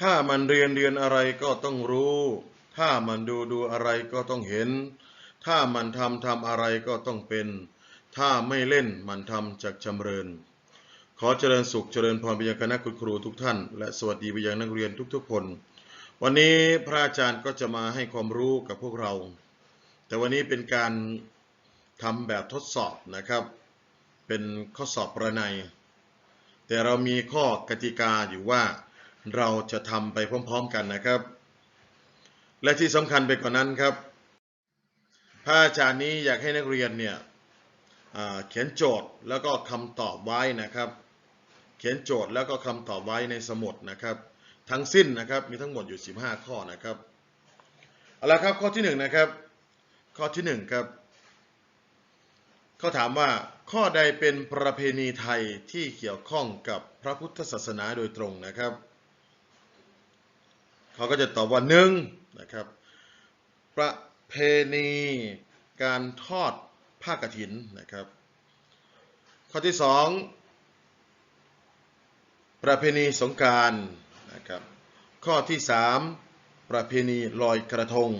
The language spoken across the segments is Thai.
ถ้ามันเรียนเรียนอะไรก็ต้องรู้ ถ้ามันดูดูอะไรก็ต้องเห็น ถ้ามันทำทำอะไรก็ต้องเป็น ถ้าไม่เล่นมันทำจากจำเริญ ขอเจริญสุขเจริญพรไปยังคณะคุณครูทุกท่าน และสวัสดีไปยังนักเรียนทุกๆคน วันนี้พระอาจารย์ก็จะมาให้ความรู้กับพวกเรา แต่วันนี้เป็นการทำแบบทดสอบนะครับ เป็นข้อสอบประนัย แต่เรามีข้อกติกาอยู่ว่า เราจะทำไปพร้อมๆกันนะครับ และที่สำคัญไปกว่านั้นครับพระอาจารย์นี้อยากให้นักเรียนเนี่ยเขียนโจทย์แล้วก็คำตอบไว้นะครับ เขียนโจทย์แล้วก็คำตอบไว้ในสมุดนะครับ ทั้งสิ้นนะครับมีทั้งหมดอยู่ 15 ข้อนะครับเอาละครับข้อที่หนึ่งนะครับข้อที่หนึ่งครับเขาถามว่าข้อใดเป็นประเพณีไทยที่เกี่ยวข้องกับพระพุทธศาสนาโดยตรงนะครับ เขาก็จะตอบว่าหนึ่งนะครับ ประเพณีการทอดผ้ากฐินนะครับ ข้อที่สองประเพณีสงการนะครับ ข้อที่สามประเพณีลอยกระทง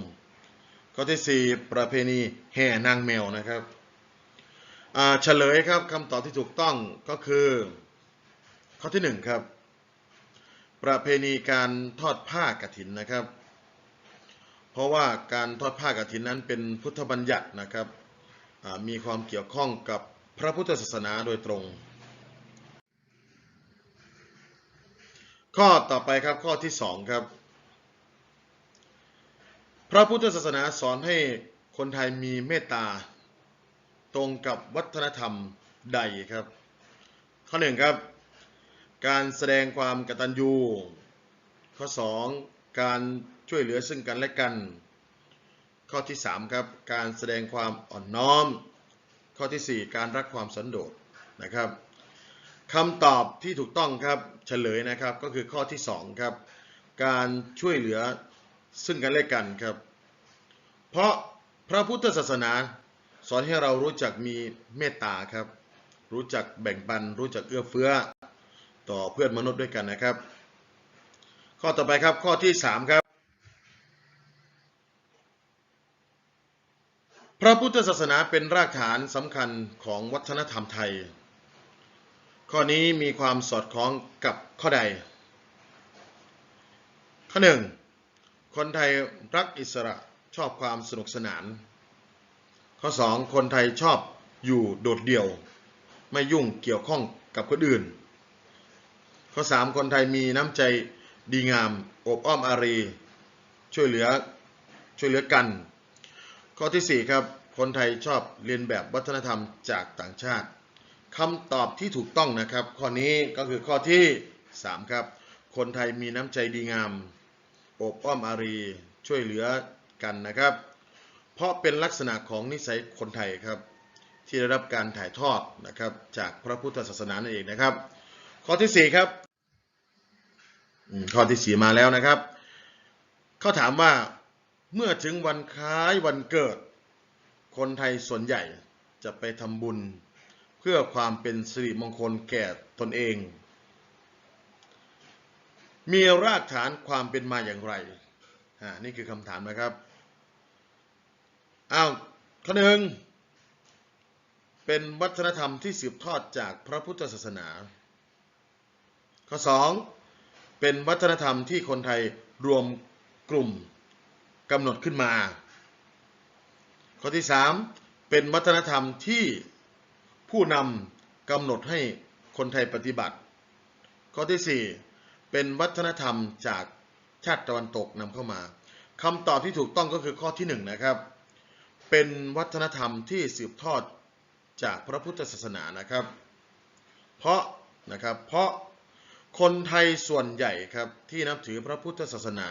ข้อที่สี่ประเพณีแห่นางแมวนะครับเฉลยครับคำตอบที่ถูกต้องก็คือ ข้อที่หนึ่งครับ ประเพณีการทอดผ้ากฐินนะครับ เพราะว่าการทอดผ้ากฐินนั้นเป็นพุทธบัญญัตินะครับมีความเกี่ยวข้องกับพระพุทธศาสนาโดยตรง ข้อต่อไปครับข้อที่สองครับ พระพุทธศาสนาสอนให้คนไทยมีเมตตาตรงกับวัฒนธรรมใดครับ ข้อหนึ่งครับ การแสดงความกตัญญู ข้อ 2 การช่วยเหลือซึ่งกันและกัน ข้อที่ 3 ครับ การแสดงความอ่อนน้อม ข้อทีสี่ 4 การรักความสันโดษนะครับคำตอบที่ถูกต้องครับเฉลยนะครับก็คือข้อที่ 2 ครับ การช่วยเหลือซึ่งกันและกันครับ เพราะพระพุทธศาสนาสอนให้เรารู้จักมีเมตตาครับ รู้จักแบ่งปัน รู้จักเอื้อเฟื้อ ต่อเพื่อนมนุษย์ด้วยกันนะครับ ข้อต่อไปครับข้อที่ 3 ครับ พระพุทธศาสนาเป็นรากฐานสำคัญของวัฒนธรรมไทย ข้อนี้มีความสอดคล้องกับข้อใด ข้อหนึ่งคนไทยรักอิสระชอบความสนุกสนาน ข้อ 2 คนไทยชอบอยู่โดดเดี่ยว ไม่ยุ่งเกี่ยวข้องกับคนอื่น ข้อ3คนไทยมีน้ำใจดีงามอบอ้อมอารี ช่วยเหลือช่วยเหลือกัน ข้อทีสี่ 4 ครับคนไทยชอบเรียนแบบวัฒนธรรมจากต่างชาติคำตอบที่ถูกต้องนะครับ ข้อนี้ก็คือข้อที่ 3 ครับ คนไทยมีน้ำใจดีงามอบอ้อมอารี ช่วยเหลือกันนะครับ เพราะเป็นลักษณะของนิสัยคนไทยครับ ที่ได้รับการถ่ายทอดนะครับจากพระพุทธศาสนานั่นเองนะครับ ข้อที่ 4 ครับข้อที่ 4 มาแล้วนะครับ เขาถามว่าเมื่อถึงวันคล้ายวันเกิด คนไทยส่วนใหญ่จะไปทำบุญ เพื่อความเป็นสิริมงคลแก่ตนเอง มีรากฐานความเป็นมาอย่างไรอ่านี่คือคำถามนะครับอ้าวข้อหนึ่งเป็นวัฒนธรรมที่สืบทอดจากพระพุทธศาสนา ข้อ 2 เป็นวัฒนธรรมที่คนไทยรวมกลุ่มกำหนดขึ้นมา ข้อที่ 3 เป็นวัฒนธรรมที่ผู้นำกำหนดให้คนไทยปฏิบัติ ข้อที่ 4 เป็นวัฒนธรรมจากชาติตะวันตกนำเข้ามาคำตอบที่ถูกต้องก็คือข้อที่ 1 นะครับ เป็นวัฒนธรรมที่สืบทอดจากพระพุทธศาสนานะครับ เพราะนะครับเพราะ คนไทยส่วนใหญ่ครับที่นับถือพระพุทธศาสนา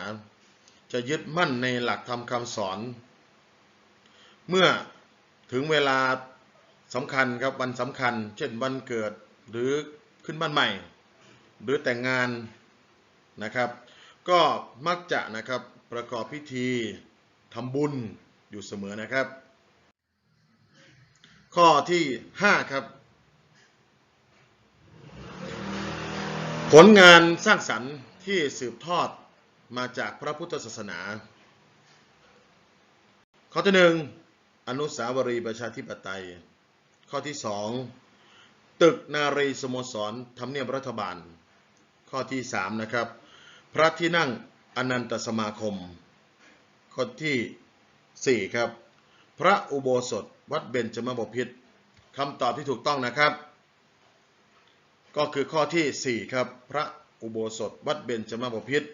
จะยึดมั่นในหลักธรรมคำสอน เมื่อถึงเวลาสำคัญครับวันสำคัญ เช่นวันเกิดหรือขึ้นบ้านใหม่ หรือแต่งงานนะครับ ก็มักจะนะครับประกอบพิธีทำบุญอยู่เสมอนะครับ ข้อที่ 5 ครับ ผลงานสร้างสรรค์ที่สืบทอดมาจากพระพุทธศาสนา ข้อที่หนึ่งอนุสาวรีย์ประชาธิปไตย ข้อที่สองตึกนารีสโมสรทำเนียบรัฐบาล ข้อที่สามนะครับ พระที่นั่งอนันตสมาคม ข้อที่สี่ครับ พระอุโบสถวัดเบญจมบพิตรคำตอบที่ถูกต้องนะครับ ก็คือข้อที่ 4 ครับ พระอุโบสถวัดเบญจมบพิตร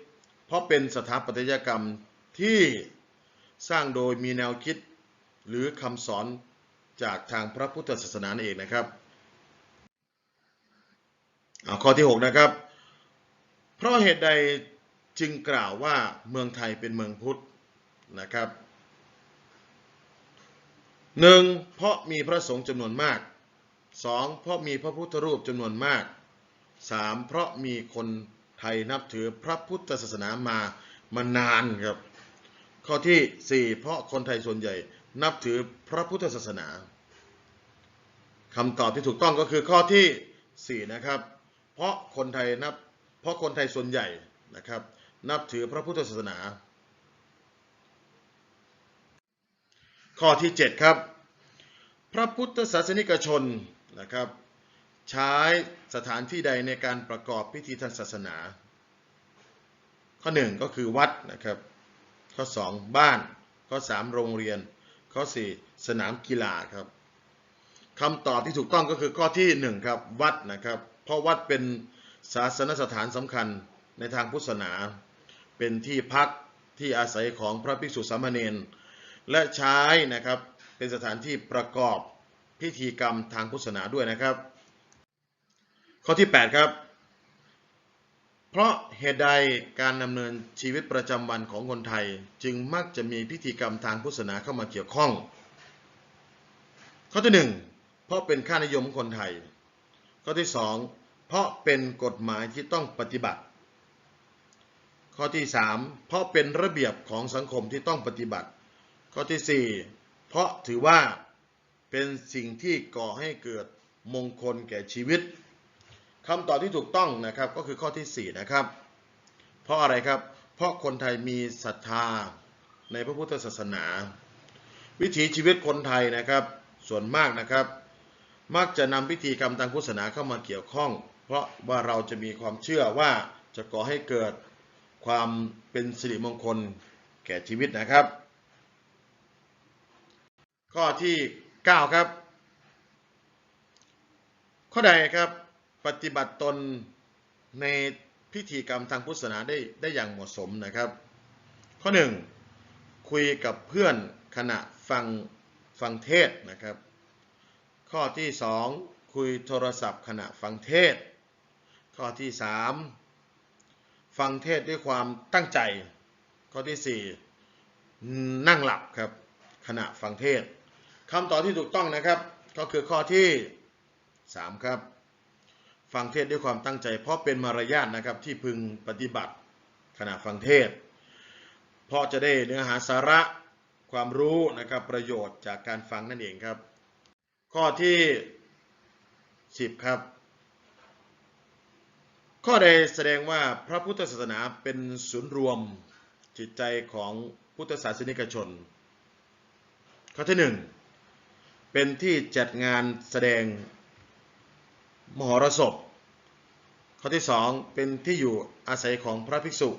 เพราะเป็นสถาปัตยกรรมที่สร้างโดยมีแนวคิดหรือคำสอนจากทางพระพุทธศาสนานเองนะครับข้อที่ 6 นะครับ เพราะเหตุใดจึงกล่าวว่าเมืองไทยเป็นเมืองพุทธนะครับหนึ่งเพราะมีพระสงฆ์จำนวนมาก สองเพราะมีพระพุทธรูปจำนวนมากสามเพราะมีคนไทยนับถือพระพุทธศาสนามามานานครับ ข้อที่สี่เพราะคนไทยส่วนใหญ่นับถือพระพุทธศาสนาคำตอบที่ถูกต้องก็คือข้อที่สี่นะครับ เพราะคนไทยนับ เพราะคนไทยส่วนใหญ่นะครับ นับถือพระพุทธศาสนา ข้อที่ 7 ครับ พระพุทธศาสนิกชน นะครับ ใช้สถานที่ใดในการประกอบพิธีทางศาสนา ข้อ 1 ก็คือวัดนะครับ ข้อ 2 บ้าน ข้อ 3 โรงเรียน ข้อ 4 สนามกีฬาครับคำตอบที่ถูกต้องก็คือข้อที่ 1 ครับวัดนะครับ เพราะวัดเป็นศาสนสถานสำคัญในทางพุทธศาสนา เป็นที่พักที่อาศัยของพระภิกษุสามเณรและใช้นะครับเป็นสถานที่ประกอบ พิธีกรรมทางพุทธศาสนาด้วยนะครับ ข้อที่ 8 ครับ เพราะเหตุใดการดำเนินชีวิตประจำวันของคนไทย จึงมักจะมีพิธีกรรมทางพุทธศาสนาเข้ามาเกี่ยวข้อง ข้อที่ 1 เพราะเป็นค่านิยมคนไทย ข้อที่ 2 เพราะเป็นกฎหมายที่ต้องปฏิบัติ ข้อที่ 3 เพราะเป็นระเบียบของสังคมที่ต้องปฏิบัติ ข้อที่ 4 เพราะถือว่า เป็นสิ่งที่ก่อให้เกิดมงคลแก่ชีวิตคำตอบที่ถูกต้องนะครับก็คือข้อที่ 4 นะครับ เพราะอะไรครับ เพราะคนไทยมีศรัทธาในพระพุทธศาสนา วิถีชีวิตคนไทยนะครับ ส่วนมากนะครับ มักจะนำพิธีกรรมทางพุทธศาสนาเข้ามาเกี่ยวข้อง เพราะว่าเราจะมีความเชื่อว่าจะก่อให้เกิดความเป็นสิริมงคลแก่ชีวิตนะครับ ข้อที่ 9 ครับ ข้อใดครับปฏิบัติตนในพิธีกรรมทางพุทธศาสนาได้ได้อย่างเหมาะสมนะครับ ข้อ 1 คุยกับเพื่อนขณะฟังฟังเทศนะครับ ข้อที่ 2 คุยโทรศัพท์ขณะฟังเทศ ข้อที่ 3 ฟังเทศด้วยความตั้งใจ ข้อที่ 4 นั่งหลับครับขณะฟังเทศ คำตอบที่ถูกต้องนะครับ ก็คือข้อที่ 3 ครับ ฟังเทศด้วยความตั้งใจ เพราะเป็นมารยาทนะครับที่พึงปฏิบัติขณะฟังเทศ เพราะจะได้เนื้อหาสาระความรู้นะครับประโยชน์จากการฟังนั่นเองครับ ข้อที่ 10 ครับ ข้อใดแสดงว่าพระพุทธศาสนาเป็นศูนย์รวมจิตใจของพุทธศาสนิกชน ข้อที่ 1 เป็นที่จัดงานแสดงมหรสพ ข้อที่ 2 เป็นที่อยู่อาศัยของพระภิกษุ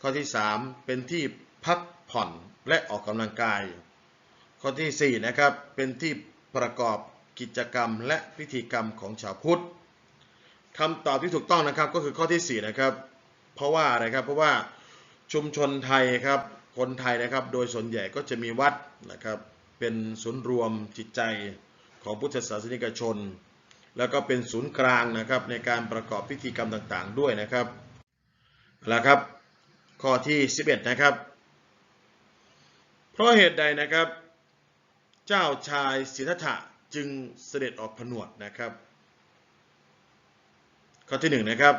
ข้อที่ 3 เป็นที่พักผ่อนและออกกำลังกาย ข้อที่4นะครับเป็นที่ประกอบกิจกรรมและพิธีกรรมของชาวพุทธคำตอบที่ถูกต้องนะครับก็คือข้อที่ 4 นะครับ เพราะว่าอะไรครับเพราะว่าชุมชนไทยครับคนไทยนะครับโดยส่วนใหญ่ก็จะมีวัดนะครับ เป็นศูนย์รวมจิตใจของพุทธศาสนิกชน แล้วก็เป็นศูนย์กลางนะครับในการประกอบพิธีกรรมต่างๆ ด้วยนะครับแล้วครับ ข้อที่ 11 นะครับ เพราะเหตุใดนะครับ เจ้าชายสิทธัตถะจึงเสด็จออกผนวดนะครับ ข้อที่ 1 นะครับ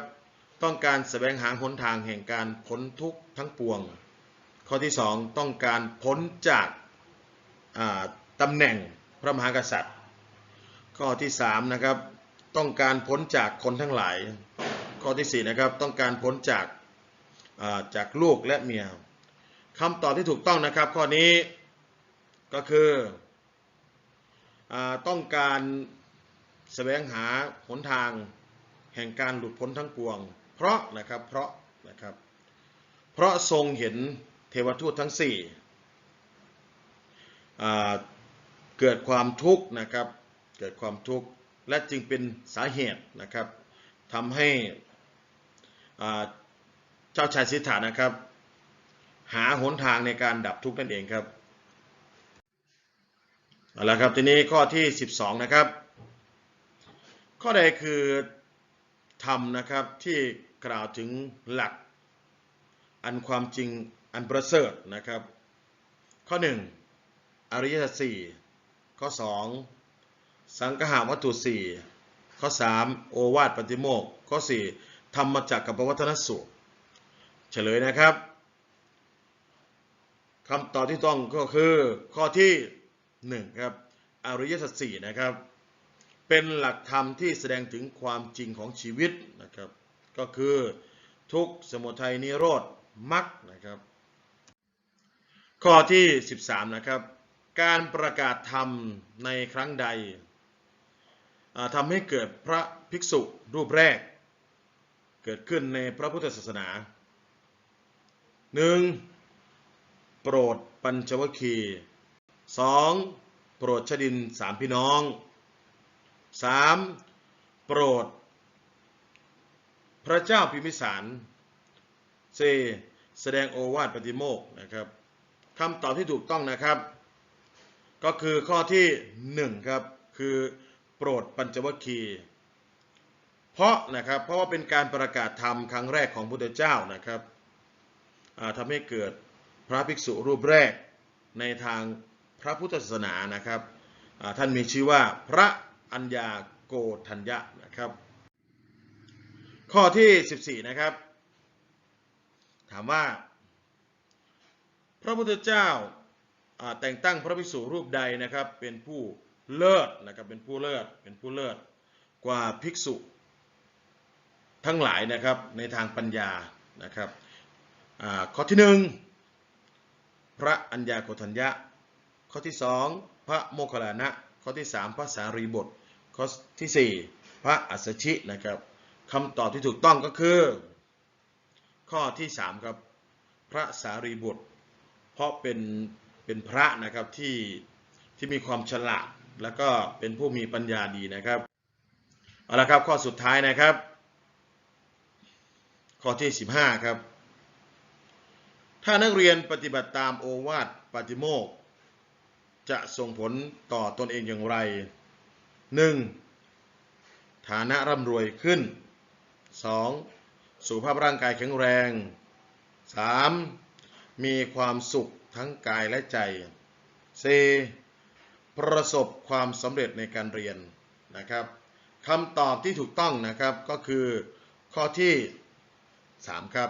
ต้องการแสวงหาหนทางแห่งการพ้นทุกข์ทั้งปวง ข้อที่ 2 ต้องการพ้นจาก ตำแหน่งพระมหากษัตริย์ ข้อที่3นะครับต้องการพ้นจากคนทั้งหลาย ข้อที่4นะครับต้องการพ้นจากาจากลูกและเมียคำตอบที่ถูกต้องนะครับ ข้อนี้ก็คืออต้องการแสวงหาหนทางแห่งการหลุดพ้นทั้งปวง เพราะนะครับเพราะนะครับเพราะทรงเห็นเทวทูตทั้งสี่ เกิดความทุกข์นะครับ เกิดความทุกข์และจึงเป็นสาเหตุนะครับทำให้เจ้าชายสิทธานะครับ หาหนทางในการดับทุกข์นั่นเองครับเอาละครับทีนี้ข้อที่ 12 นะครับ ข้อใดคือธรรมนะครับที่กล่าวถึงหลัก อันความจริงอันประเสริฐนะครับ ข้อ 1 อริยสัจสี่ข้อ 2 สังคหาวัตถุสี่ข้อ 3 โอวาทปฏิโมกข้อ 4 ธรรมจักรกับปวัฒนสูตร เฉลยนะครับคำตอบที่ต้องก็คือข้อที่1ครับอริยสัจสี่นะครับ เป็นหลักธรรมที่แสดงถึงความจริงของชีวิตนะครับ ก็คือทุกสมุทัยนิโรธมรรคนะครับ ข้อที่ 13 นะครับ การประกาศธรรมในครั้งใดอ่าทำให้เกิดพระภิกษุรูปแรก เกิดขึ้นในพระพุทธศาสนา 1. โปรดปัญจวัคคีย์ 2. โปรดชดินสามพี่น้อง 3. โปรด พระเจ้าพิมิสาร 4. แสดงโอวาทปฏิโมกข์นะครับคำตอบที่ถูกต้องนะครับ ก็คือข้อที่ 1 ครับ คือโปรดปัญจวัคคีย์เพราะนะครับเพราะว่าเป็นการประกาศธรรมครั้งแรกของพุทธเจ้านะครับอ่าทำให้เกิดพระภิกษุรูปแรกในทางพระพุทธศาสนานะครับท่านมีชื่อว่าพระอัญญาโกธัญญะนะครับ ข้อที่ 14 นะครับ ถามว่า พระพุทธเจ้า แต่งตั้งพระภิกษุรูปใดนะครับเป็นผู้เลิศนะครับเป็นผู้เลิศเป็นผู้เลิศกว่าภิกษุทั้งหลายนะครับในทางปัญญานะครับข้อที่หนึ่งพระอัญญาโกฏัญญะ ข้อที่สองพระโมคคัลลานะ ข้อที่สามพระสารีบทข้อที่สี่พระอัสสชินะครับคำตอบที่ถูกต้องก็คือ ข้อที่สามครับพระสารีบุตรเพราะเป็น เป็นพระนะครับที่ที่มีความฉลาดแล้วก็เป็นผู้มีปัญญาดีนะครับเอาละครับข้อสุดท้ายนะครับ ข้อที่ 15 ครับ ถ้านักเรียนปฏิบัติตามโอวาทปาติโมกจะส่งผลต่อตนเองอย่างไร 1. ฐานะร่ำรวยขึ้น 2. สุขภาพร่างกายแข็งแรง 3. มีความสุข ทั้งกายและใจ 4. ประสบความสำเร็จในการเรียนนะครับคำตอบที่ถูกต้องนะครับก็คือข้อที่ 3 ครับ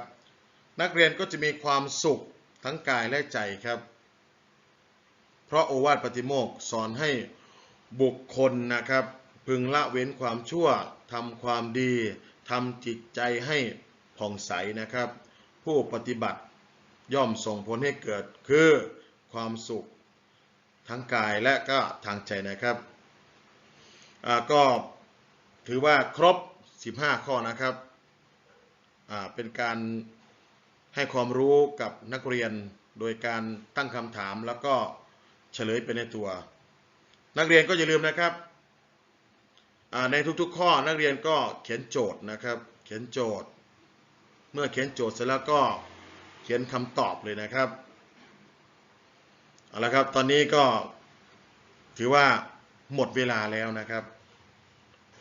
นักเรียนก็จะมีความสุขทั้งกายและใจครับ เพราะโอวาทปฏิโมกสอนให้บุคคลนะครับ พึงละเว้นความชั่วทำความดีทำจิตใจให้ผ่องใสนะครับ ผู้ปฏิบัติ ย่อมส่งผลให้เกิดคือความสุขทั้งกายและก็ทางใจนะครับอ่าก็ถือว่าครบ 15 ข้อนะครับอ่าเป็นการให้ความรู้กับนักเรียนโดยการตั้งคำถามแล้วก็เฉลยไปในตัว นักเรียนก็อย่าลืมนะครับอ่าในทุกๆ ข้อนักเรียนก็เขียนโจทย์นะครับ เขียนโจทย์ เมื่อเขียนโจทย์เสร็จแล้วก็ ขียนคำตอบเลยนะครับเอาละครับตอนนี้ก็ถือว่าหมดเวลาแล้วนะครับ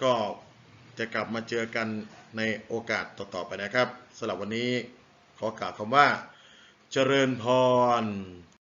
ก็จะกลับมาเจอกันในโอกาสต่อๆไปนะครับสำหรับวันนี้ขอกล่าวคำว่า เจริญพร